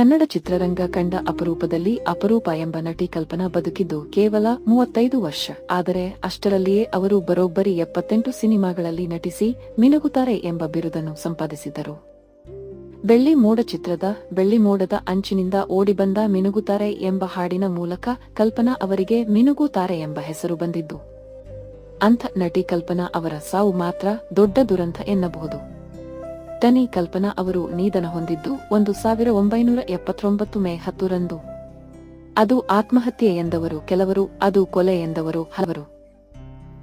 ಕನ್ನಡ ಚಿತ್ರರಂಗ ಕಂಡ ಅಪರೂಪದಲ್ಲಿ ಅಪರೂಪ ಎಂಬ ನಟಿ ಕಲ್ಪನಾ ಬದುಕಿದ್ದು ಕೇವಲ ಮೂವತ್ತೈದು ವರ್ಷ. ಆದರೆ ಅಷ್ಟರಲ್ಲಿಯೇ ಅವರು ಬರೋಬ್ಬರಿ ಎಪ್ಪತ್ತೆಂಟು ಸಿನಿಮಾಗಳಲ್ಲಿ ನಟಿಸಿ ಮಿನುಗುತ್ತಾರೆ ಎಂಬ ಬಿರುದನ್ನು ಸಂಪಾದಿಸಿದರು. ಬೆಳ್ಳಿ ಮೋಡ ಚಿತ್ರದ, ಬೆಳ್ಳಿ ಮೋಡದ ಅಂಚಿನಿಂದ ಓಡಿಬಂದ ಮಿನುಗುತ್ತಾರೆ ಎಂಬ ಹಾಡಿನ ಮೂಲಕ ಕಲ್ಪನಾ ಅವರಿಗೆ ಮಿನುಗುತ್ತಾರೆ ಎಂಬ ಹೆಸರು ಬಂದಿದ್ದು. ಅಂಥ ನಟಿ ಕಲ್ಪನಾ ಅವರ ಸಾವು ಮಾತ್ರ ದೊಡ್ಡ ದುರಂತ ಎನ್ನಬಹುದು. ಟನಿ ಕಲ್ಪನಾ ಅವರು ನಿಧನ ಹೊಂದಿದ್ದು ಒಂದು ಸಾವಿರ ಒಂಬೈನೂರ ಎಪ್ಪತ್ತೊಂಬತ್ತು ಮೇ ಹತ್ತರಂದು. ಅದು ಆತ್ಮಹತ್ಯೆ ಎಂದವರು, ಕೆಲವರು ಅದು ಕೊಲೆ ಎಂದವರು, ಹಲವರು.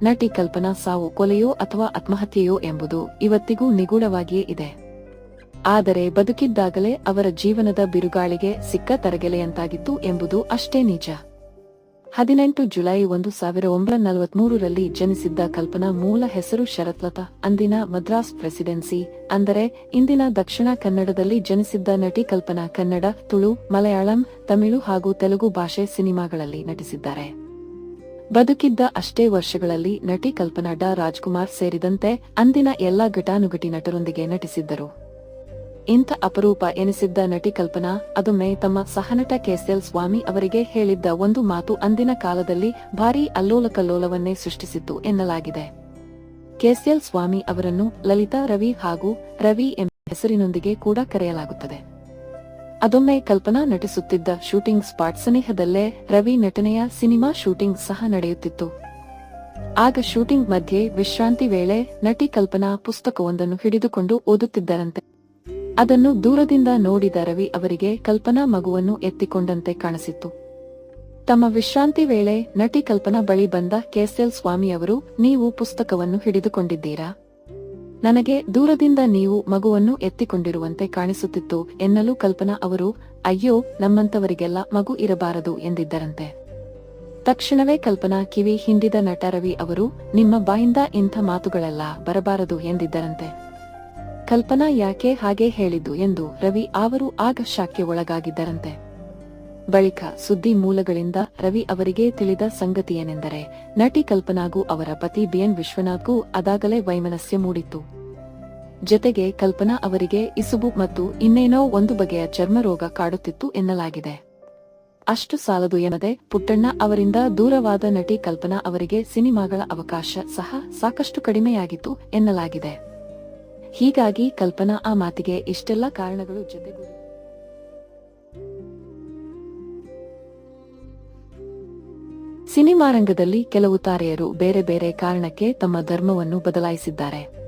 ನಟಿ ಕಲ್ಪನಾ ಸಾವು ಕೊಲೆಯೋ ಅಥವಾ ಆತ್ಮಹತ್ಯೆಯೋ ಎಂಬುದು ಇವತ್ತಿಗೂ ನಿಗೂಢವಾಗಿಯೇ ಇದೆ. ಆದರೆ ಬದುಕಿದ್ದಾಗಲೇ ಅವರ ಜೀವನದ ಬಿರುಗಾಳಿಗೆ ಸಿಕ್ಕ ತರಗೆಲೆಯಂತಾಗಿತ್ತು ಎಂಬುದು ಅಷ್ಟೇ ನಿಜ. ಹದಿನೆಂಟು ಜುಲೈ ಒಂದು ಸಾವಿರ ಒಂಬೈನೂರ ನಲವತ್ಮೂರರಲ್ಲಿ ಜನಿಸಿದ್ದ ಕಲ್ಪನಾ ಮೂಲ ಹೆಸರು ಶರತ್ಲತಾ, ಅಂದಿನ ಮದ್ರಾಸ್ ಪ್ರೆಸಿಡೆನ್ಸಿ. ಅಂದರೆ, ಇಂದಿನ ದಕ್ಷಿಣ ಕನ್ನಡದಲ್ಲಿ ಜನಿಸಿದ್ದ ನಟಿ ಕಲ್ಪನಾ ಕನ್ನಡ, ತುಳು, ಮಲಯಾಳಂ, ತಮಿಳು ಹಾಗೂ ತೆಲುಗು ಭಾಷೆ ಸಿನಿಮಾಗಳಲ್ಲಿ ನಟಿಸಿದ್ದಾರೆ. ಬದುಕಿದ್ದ ಅಷ್ಟೇ ವರ್ಷಗಳಲ್ಲಿ ನಟಿ ಕಲ್ಪನಾ ಡಾ ರಾಜ್ಕುಮಾರ್ ಸೇರಿದಂತೆ ಅಂದಿನ ಎಲ್ಲಾ ಘಟಾನುಘಟಿ ನಟರೊಂದಿಗೆ ನಟಿಸಿದ್ದರು. ಇಂಥ ಅಪರೂಪ ಎನಿಸಿದ್ದ ನಟಿ ಕಲ್ಪನಾ ಅದೊಮ್ಮೆ ತಮ್ಮ ಸಹನಟ ಕೆಎಸ್ಎಲ್ ಸ್ವಾಮಿ ಅವರಿಗೆ ಹೇಳಿದ್ದ ಒಂದು ಮಾತು ಅಂದಿನ ಕಾಲದಲ್ಲಿ ಭಾರೀ ಅಲ್ಲೋಲಕಲ್ಲೋಲವನ್ನೇ ಸೃಷ್ಟಿಸಿತ್ತು ಎನ್ನಲಾಗಿದೆ. ಕೆಎಸ್ಎಲ್ ಸ್ವಾಮಿ ಅವರನ್ನು ಲಲಿತಾ, ರವಿ ಹಾಗೂ ರವಿ ಎಂಬ ಹೆಸರಿನೊಂದಿಗೆ ಕೂಡ ಕರೆಯಲಾಗುತ್ತದೆ. ಅದೊಮ್ಮೆ ಕಲ್ಪನಾ ನಟಿಸುತ್ತಿದ್ದ ಶೂಟಿಂಗ್ ಸ್ಪಾಟ್ ಸನಿಹದಲ್ಲೇ ರವಿ ನಟನೆಯ ಸಿನಿಮಾ ಶೂಟಿಂಗ್ ಸಹ ನಡೆಯುತ್ತಿತ್ತು. ಆಗ ಶೂಟಿಂಗ್ ಮಧ್ಯೆ ವಿಶ್ರಾಂತಿ ವೇಳೆ ನಟಿ ಕಲ್ಪನಾ ಪುಸ್ತಕವೊಂದನ್ನು ಹಿಡಿದುಕೊಂಡು ಓದುತ್ತಿದ್ದರಂತೆ. ಅದನ್ನು ದೂರದಿಂದ ನೋಡಿದ ರವಿ ಅವರಿಗೆ ಕಲ್ಪನಾ ಮಗುವನ್ನು ಎತ್ತಿಕೊಂಡಂತೆ ಕಾಣಿಸಿತ್ತು. ತಮ್ಮ ವಿಶ್ರಾಂತಿ ವೇಳೆ ನಟಿ ಕಲ್ಪನಾ ಬಳಿ ಬಂದ ಕೆಎಸ್ಎಲ್ ಸ್ವಾಮಿ ಅವರು, ನೀವು ಪುಸ್ತಕವನ್ನು ಹಿಡಿದುಕೊಂಡಿದ್ದೀರಾ? ನನಗೆ ದೂರದಿಂದ ನೀವು ಮಗುವನ್ನು ಎತ್ತಿಕೊಂಡಿರುವಂತೆ ಕಾಣಿಸುತ್ತಿತ್ತು ಎನ್ನಲು ಕಲ್ಪನಾ ಅವರು, ಅಯ್ಯೋ ನಮ್ಮಂತವರಿಗೆಲ್ಲ ಮಗು ಇರಬಾರದು ಎಂದಿದ್ದರಂತೆ. ತಕ್ಷಣವೇ ಕಲ್ಪನಾ ಕಿವಿ ಹಿಂಡಿದ ನಟ ರವಿ ಅವರು, ನಿಮ್ಮ ಬಾಯಿಂದ ಇಂಥ ಮಾತುಗಳೆಲ್ಲ ಬರಬಾರದು ಎಂದಿದ್ದರಂತೆ. ಕಲ್ಪನಾ ಯಾಕೆ ಹಾಗೆ ಹೇಳಿದ್ದು ಎಂದು ರವಿ ಅವರು ಆಗ ಶಾಕ್ಯ ಒಳಗಾಗಿದ್ದರಂತೆ. ಬಳಿಕ ಸುದ್ದಿ ಮೂಲಗಳಿಂದ ರವಿ ಅವರಿಗೆ ತಿಳಿದ ಸಂಗತಿಯೇನೆಂದರೆ, ನಟಿ ಕಲ್ಪನಾಗೂ ಅವರ ಪತಿ ಬಿಎನ್ ವಿಶ್ವನಾಥ್ಗೂ ಅದಾಗಲೇ ವೈಮನಸ್ಯ ಮೂಡಿತ್ತು. ಜತೆಗೆ ಕಲ್ಪನಾ ಅವರಿಗೆ ಇಸುಬು ಮತ್ತು ಇನ್ನೇನೋ ಒಂದು ಬಗೆಯ ಚರ್ಮರೋಗ ಕಾಡುತ್ತಿತ್ತು ಎನ್ನಲಾಗಿದೆ. ಅಷ್ಟು ಸಾಲದು ಎನ್ನದೆ ಪುಟ್ಟಣ್ಣ ಅವರಿಂದ ದೂರವಾದ ನಟಿ ಕಲ್ಪನಾ ಅವರಿಗೆ ಸಿನಿಮಾಗಳ ಅವಕಾಶ ಸಹ ಸಾಕಷ್ಟು ಕಡಿಮೆಯಾಗಿತ್ತು ಎನ್ನಲಾಗಿದೆ. ಹೀಗಾಗಿ ಕಲ್ಪನಾ ಆ ಮಾತಿಗೆ ಇಷ್ಟೆಲ್ಲ ಕಾರಣಗಳು ಜೊತೆಗೂಡಿ. ಸಿನಿಮಾ ರಂಗದಲ್ಲಿ ಕೆಲವು ತಾರೆಯರು ಬೇರೆ ಬೇರೆ ಕಾರಣಕ್ಕೆ ತಮ್ಮ ಧರ್ಮವನ್ನು ಬದಲಾಯಿಸಿದ್ದಾರೆ.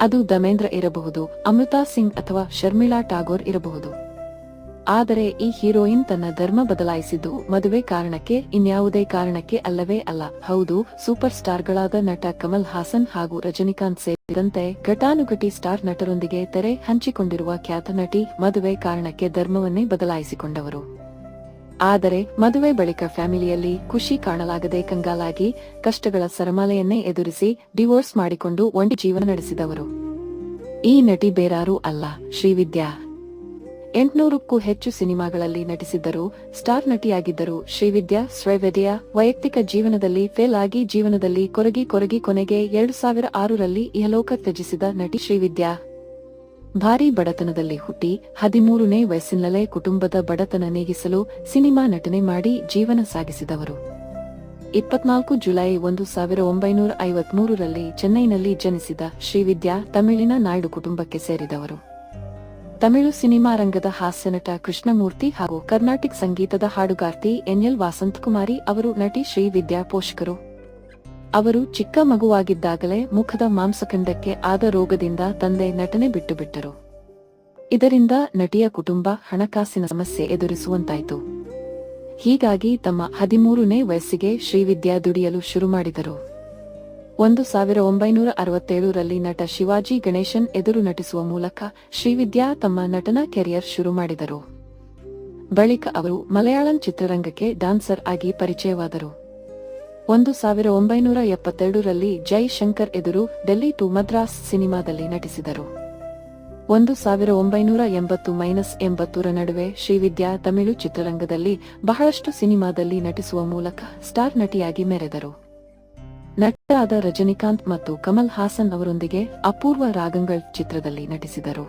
ಅದು ದಮೇಂದ್ರ ಇರಬಹುದು, ಅಮೃತಾ ಸಿಂಗ್ ಅಥವಾ ಶರ್ಮಿಳಾ ಟಾಗೋರ್ ಇರಬಹುದು. ಆದರೆ ಈ ಹೀರೋಯಿನ್ ತನ್ನ ಧರ್ಮ ಬದಲಾಯಿಸಿದ್ದು ಮದುವೆ ಕಾರಣಕ್ಕೆ ಇನ್ಯಾವುದೇ ಕಾರಣಕ್ಕೆ ಅಲ್ಲವೇ ಅಲ್ಲ. ಹೌದು ಸೂಪರ್ ಸ್ಟಾರ್ಗಳಾದ ನಟ ಕಮಲ್ ಹಾಸನ್ ಹಾಗೂ ರಜನಿಕಾಂತ್ ಸೇರಿದಂತೆ ಘಟಾನುಘಟಿ ಸ್ಟಾರ್ ನಟರೊಂದಿಗೆ ತೆರೆ ಹಂಚಿಕೊಂಡಿರುವ ಖ್ಯಾತ ನಟಿ ಮದುವೆ ಕಾರಣಕ್ಕೆ ಧರ್ಮವನ್ನೇ ಬದಲಾಯಿಸಿಕೊಂಡವರು. ಆದರೆ ಮದುವೆ ಬಳಿಕ ಫ್ಯಾಮಿಲಿಯಲ್ಲಿ ಖುಷಿ ಕಾಣಲಾಗದೆ ಕಂಗಾಲಾಗಿ ಕಷ್ಟಗಳ ಸರಮಾಲೆಯನ್ನೇ ಎದುರಿಸಿ ಡಿವೋರ್ಸ್ ಮಾಡಿಕೊಂಡು ಒಂಟಿ ಜೀವನ ನಡೆಸಿದವರು. ಈ ನಟಿ ಬೇರಾರೂ ಅಲ್ಲ. ಶ್ರೀವಿದ್ಯಾ ಎಂಟ್ನೂರಕ್ಕೂ ಹೆಚ್ಚು ಸಿನಿಮಾಗಳಲ್ಲಿ ನಟಿಸಿದ್ದರು. ಸ್ಟಾರ್ ನಟಿಯಾಗಿದ್ದರು. ಶ್ರೀವಿದ್ಯಾ ಸ್ವೈವೇದ್ಯ ವೈಯಕ್ತಿಕ ಜೀವನದಲ್ಲಿ ಫೇಲ್ ಆಗಿ ಜೀವನದಲ್ಲಿ ಕೊರಗಿ ಕೊರಗಿ ಕೊನೆಗೆ ಎರಡು ಸಾವಿರ ಆರರಲ್ಲಿ ಇಹಲೋಕ ತ್ಯಜಿಸಿದ ನಟಿ ಶ್ರೀವಿದ್ಯಾ. ಭಾರಿ ಬಡತನದಲ್ಲಿ ಹುಟ್ಟಿ ಹದಿಮೂರನೇ ವಯಸ್ಸಿನಲ್ಲೇ ಕುಟುಂಬದ ಬಡತನ ನೀಗಿಸಲು ಸಿನಿಮಾ ನಟನೆ ಮಾಡಿ ಜೀವನ ಸಾಗಿಸಿದವರು. ಇಪ್ಪತ್ನಾಲ್ಕು ಜುಲೈ ಒಂದು ಸಾವಿರ ಒಂಬೈನೂರ ಐವತ್ಮೂರರಲ್ಲಿ ಚೆನ್ನೈನಲ್ಲಿ ಜನಿಸಿದ ಶ್ರೀವಿದ್ಯಾ ತಮಿಳಿನ ನಾಯ್ಡು ಕುಟುಂಬಕ್ಕೆ ಸೇರಿದವರು. ತಮಿಳು ಸಿನಿಮಾ ರಂಗದ ಹಾಸ್ಯನಟ ಕೃಷ್ಣಮೂರ್ತಿ ಹಾಗೂ ಕರ್ನಾಟಕ ಸಂಗೀತದ ಹಾಡುಗಾರ್ತಿ ಎನ್ಎಲ್ ವಾಸಂತಕುಮಾರಿ ಅವರು ನಟಿ ಶ್ರೀವಿದ್ಯಾ ಪೋಷಕರು. ಅವರು ಚಿಕ್ಕ ಮಗುವಾಗಿದ್ದಾಗಲೇ ಮುಖದ ಮಾಂಸಖಂಡಕ್ಕೆ ಆದ ರೋಗದಿಂದ ತಂದೆ ನಟನೆ ಬಿಟ್ಟುಬಿಟ್ಟರು. ಇದರಿಂದ ನಟಿಯ ಕುಟುಂಬ ಹಣಕಾಸಿನ ಸಮಸ್ಯೆ ಎದುರಿಸುವಂತಾಯಿತು. ಹೀಗಾಗಿ ತಮ್ಮ ಹದಿಮೂರನೇ ವಯಸ್ಸಿಗೆ ಶ್ರೀವಿದ್ಯಾ ದುಡಿಯಲು ಶುರು ಮಾಡಿದರು. ಒಂದು ಸಾವಿರ ಒಂಬೈನೂರ ಅರವತ್ತೇಳರಲ್ಲಿ ನಟ ಶಿವಾಜಿ ಗಣೇಶನ್ ಎದುರು ನಟಿಸುವ ಮೂಲಕ ಶ್ರೀವಿದ್ಯಾ ತಮ್ಮ ನಟನಾ ಕೆರಿಯರ್ ಶುರು ಮಾಡಿದರು. ಬಳಿಕ ಅವರು ಮಲಯಾಳಂ ಚಿತ್ರರಂಗಕ್ಕೆ ಡಾನ್ಸರ್ ಆಗಿ ಪರಿಚಯವಾದರು. ಒಂದು ಸಾವಿರ ಒಂಬೈನೂರ ಎಪ್ಪತ್ತೆರಡರಲ್ಲಿ ಜೈ ಶಂಕರ್ ಎದುರು ಡೆಲ್ಲಿ ಟು ಮದ್ರಾಸ್ ಸಿನಿಮಾದಲ್ಲಿ ನಟಿಸಿದರು. ಒಂದು ಸಾವಿರ ಒಂಬೈನೂರ ಎಂಬತ್ತು ಮೈನಸ್ ಎಂಬತ್ತರ ನಡುವೆ ಶ್ರೀವಿದ್ಯಾ ತಮಿಳು ಚಿತ್ರರಂಗದಲ್ಲಿ ಬಹಳಷ್ಟು ಸಿನಿಮಾದಲ್ಲಿ ನಟಿಸುವ ಮೂಲಕ ಸ್ಟಾರ್ ನಟಿಯಾಗಿ ಮೆರೆದರು. ನಟರಾದ ರಜನಿಕಾಂತ್ ಮತ್ತು ಕಮಲ್ ಹಾಸನ್ ಅವರೊಂದಿಗೆ ಅಪೂರ್ವ ರಾಗಂಗಳ್ ಚಿತ್ರದಲ್ಲಿ ನಟಿಸಿದರು.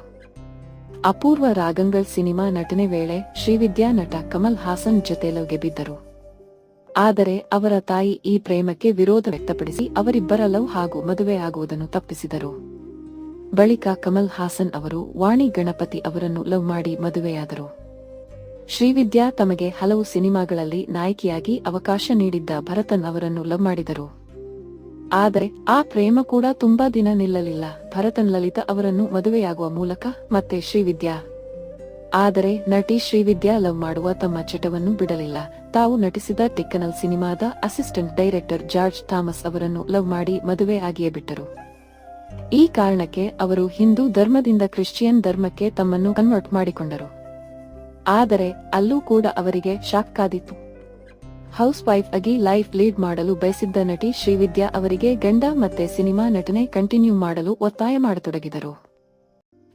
ಅಪೂರ್ವ ರಾಗಂಗಳ್ ಸಿನಿಮಾ ನಟನೆ ವೇಳೆ ಶ್ರೀವಿದ್ಯಾ ನಟ ಕಮಲ್ ಹಾಸನ್ ಜೊತೆ ಲವ್ಗೆ ಬಿದ್ದರು ಆದರೆ ಅವರ ತಾಯಿ ಈ ಪ್ರೇಮಕ್ಕೆ ವಿರೋಧ ವ್ಯಕ್ತಪಡಿಸಿ ಅವರಿಬ್ಬರ ಲವ್ ಹಾಗೂ ಮದುವೆ ಆಗುವುದನ್ನು ತಪ್ಪಿಸಿದರು. ಬಳಿಕ ಕಮಲ್ ಹಾಸನ್ ಅವರು ವಾಣಿ ಗಣಪತಿ ಅವರನ್ನು ಲವ್ ಮಾಡಿ ಮದುವೆಯಾದರು. ಶ್ರೀವಿದ್ಯಾ ತಮಗೆ ಹಲವು ಸಿನಿಮಾಗಳಲ್ಲಿ ನಾಯಕಿಯಾಗಿ ಅವಕಾಶ ನೀಡಿದ್ದ ಭರತನ್ ಅವರನ್ನು ಲವ್ ಮಾಡಿದರು. ಆದರೆ ಆ ಪ್ರೇಮ ಕೂಡ ತುಂಬಾ ದಿನ ನಿಲ್ಲಲಿಲ್ಲ. ಭರತನ್ ಲಲಿತಾ ಅವರನ್ನು ಮದುವೆಯಾಗುವ ಮೂಲಕ ಮತ್ತೆ ಶ್ರೀವಿದ್ಯಾ. ಆದರೆ ನಟಿ ಶ್ರೀವಿದ್ಯಾ ಲವ್ ಮಾಡುವ ತಮ್ಮ ಚಟವನ್ನು ಬಿಡಲಿಲ್ಲ. ತಾವು ನಟಿಸಿದ ಟೆಕ್ಕನಲ್ ಸಿನಿಮಾದ ಅಸಿಸ್ಟೆಂಟ್ ಡೈರೆಕ್ಟರ್ ಜಾರ್ಜ್ ಥಾಮಸ್ ಅವರನ್ನು ಲವ್ ಮಾಡಿ ಮದುವೆ ಆಗಿಯೇ ಬಿಟ್ಟರು. ಈ ಕಾರಣಕ್ಕೆ ಅವರು ಹಿಂದೂ ಧರ್ಮದಿಂದ ಕ್ರಿಶ್ಚಿಯನ್ ಧರ್ಮಕ್ಕೆ ತಮ್ಮನ್ನು ಕನ್ವರ್ಟ್ ಮಾಡಿಕೊಂಡರು. ಆದರೆ ಅಲ್ಲೂ ಕೂಡ ಅವರಿಗೆ ಶಾಕ್ ಕಾದಿತ್ತು ಹೌಸ್ ವೈಫ್ ಆಗಿ ಲೈಫ್ ಲೀಡ್ ಮಾಡಲು ಬಯಸಿದ್ದ ನಟಿ ಶ್ರೀವಿದ್ಯಾ ಅವರಿಗೆ ಗಂಡ ಮತ್ತೆ ಸಿನಿಮಾ ನಟನೆ ಕಂಟಿನ್ಯೂ ಮಾಡಲು ಒತ್ತಾಯ ಮಾಡತೊಡಗಿದರು.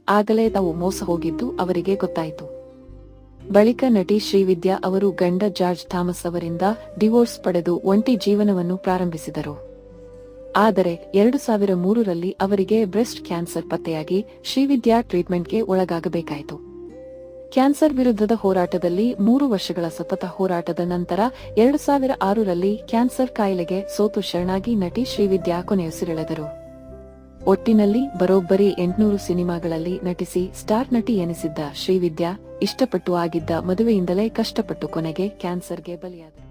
ಆಗಲೇ ತಾವು ಮೋಸ ಹೋಗಿದ್ದು ಅವರಿಗೆ ಗೊತ್ತಾಯಿತು. ಬಳಿಕ ನಟಿ ಶ್ರೀವಿದ್ಯಾ ಅವರು ಗಂಡ ಜಾರ್ಜ್ ಥಾಮಸ್ ಅವರಿಂದ ಡಿವೋರ್ಸ್ ಪಡೆದು ಒಂಟಿ ಜೀವನವನ್ನು ಪ್ರಾರಂಭಿಸಿದರು. ಆದರೆ ಎರಡು ಸಾವಿರ ಮೂರರಲ್ಲಿ ಅವರಿಗೆ ಬ್ರೆಸ್ಟ್ ಕ್ಯಾನ್ಸರ್ ಪತ್ತೆಯಾಗಿ ಶ್ರೀವಿದ್ಯಾ ಟ್ರೀಟ್ಮೆಂಟ್ಗೆ ಒಳಗಾಗಬೇಕಾಯಿತು. ಕ್ಯಾನ್ಸರ್ ವಿರುದ್ಧದ ಹೋರಾಟದಲ್ಲಿ ಮೂರು ವರ್ಷಗಳ ಸತತ ಹೋರಾಟದ ನಂತರ ಎರಡು ಸಾವಿರ ಆರರಲ್ಲಿ ಕ್ಯಾನ್ಸರ್ ಕಾಯಿಲೆಗೆ ಸೋತು ಶರಣಾಗಿ ನಟಿ ಶ್ರೀವಿದ್ಯಾ ಕೊನೆಯುಸಿರೆಳೆದರು ಒಟ್ಟಿನಲ್ಲಿ ಬರೋಬ್ಬರಿ ಎಂಟುನೂರು ಸಿನಿಮಾಗಳಲ್ಲಿ ನಟಿಸಿ ಸ್ಟಾರ್ ನಟಿ ಎನಿಸಿದ್ದ ಶ್ರೀವಿದ್ಯಾ, ಇಷ್ಟಪಟ್ಟು ಆಗಿದ್ದ ಮದುವೆಯಿಂದಲೇ ಕಷ್ಟಪಟ್ಟು ಕೊನೆಗೆ ಕ್ಯಾನ್ಸರ್ಗೆ ಬಲಿಯಾದರು.